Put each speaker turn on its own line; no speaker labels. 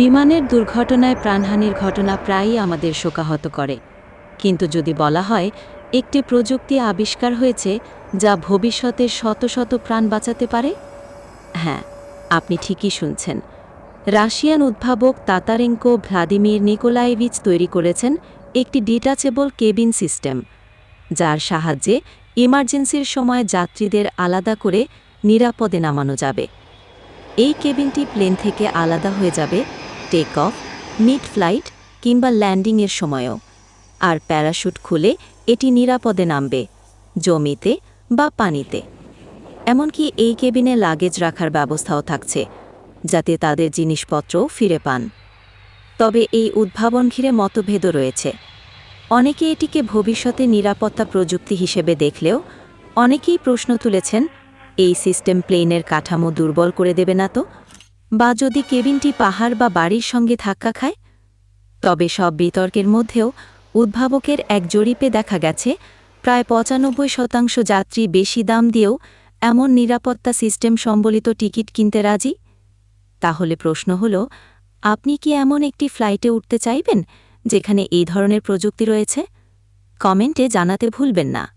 বিমানের দুর্ঘটনায় প্রাণহানির ঘটনা প্রায়ই আমাদের শোকাহত করে। কিন্তু যদি বলা হয়, একটি প্রযুক্তি আবিষ্কার হয়েছে যা ভবিষ্যতে শত শত প্রাণ বাঁচাতে পারে? হ্যাঁ আপনি ঠিকই শুনছেন। রাশিয়ান উদ্ভাবক তাতারেঙ্কো ভ্লাদিমির নিকোলাইভিচ তৈরি করেছেন একটি ডিটাচেবল কেবিন সিস্টেম, যার সাহায্যে ইমার্জেন্সির সময় যাত্রীদের আলাদা করে নিরাপদে নামানো যাবে। এই কেবিনটি প্লেন থেকে আলাদা হয়ে যাবে টেক অফ মিড ফ্লাইট কিংবা ল্যান্ডিংয়ের সময়ও। আর প্যারাশুট খুলে এটি নিরাপদে নামবে, জমিতে বা পানিতে। এমনকি এই কেবিনে লাগেজ রাখার ব্যবস্থাও থাকছে, যাতে তাদের জিনিসপত্র ফিরে পান। তবে এই উদ্ভাবন ঘিরে মতভেদও রয়েছে। অনেকে এটিকে ভবিষ্যতে নিরাপত্তা প্রযুক্তি হিসেবে দেখলেও অনেকেই প্রশ্ন তুলেছেন, এই সিস্টেম প্লেনের কাঠামো দুর্বল করে দেবে না তো? বা যদি কেবিনটি পাহাড় বা বাড়ির সঙ্গে ধাক্কা খায়, তবে সব বিতর্কের মধ্যেও উদ্ভাবকের এক জরিপে দেখা গেছে, প্রায় পঁচানব্বই শতাংশ যাত্রী বেশি দাম দিয়েও এমন নিরাপত্তা সিস্টেম সম্বলিত টিকিট কিনতে রাজি। তাহলে প্রশ্ন হল, আপনি কি এমন একটি ফ্লাইটে উঠতে চাইবেন, যেখানে এই ধরনের প্রযুক্তি রয়েছে? কমেন্টে জানাতে ভুলবেন না।